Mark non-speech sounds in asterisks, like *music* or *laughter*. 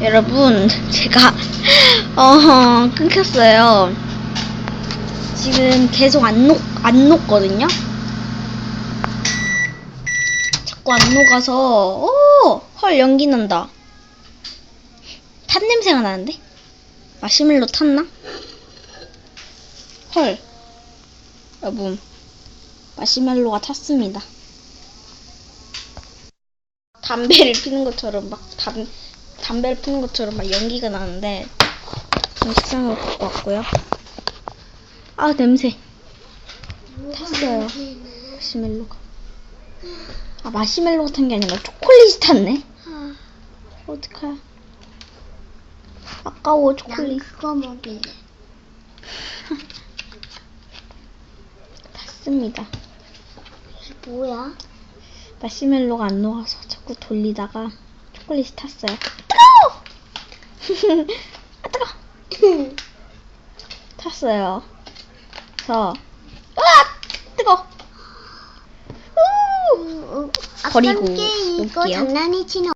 여러분, 제가, *laughs* 어, 끊겼어요. 지금 계속 안 녹, 안 녹거든요? 자꾸 안 녹아서, 오! 헐, 연기 난다. 탄 냄새가 나는데? 마시멜로 탔나? 헐. 여러분, 마시멜로가 탔습니다. 담배를 피는 것처럼 막 담, 담배를 피는 것처럼 막 연기가 나는데 좀 식상을 갖고 왔고요. 아 냄새 탔어요. 마시멜로가. 아 마시멜로가 탄 게 아니라 초콜릿이 탔네. 아, 어떡해. 아까워 난 초콜릿. 그거 먹을래. 탔습니다. 이게 뭐야? 마시멜로가 안 녹아서 자꾸 돌리다가 초콜릿이 탔어요. 뜨거워! 아 뜨거. *laughs* 탔어요. 저, 으악! 뜨거. 우! 어, 버리고 아빠께 이거. 장난이 치는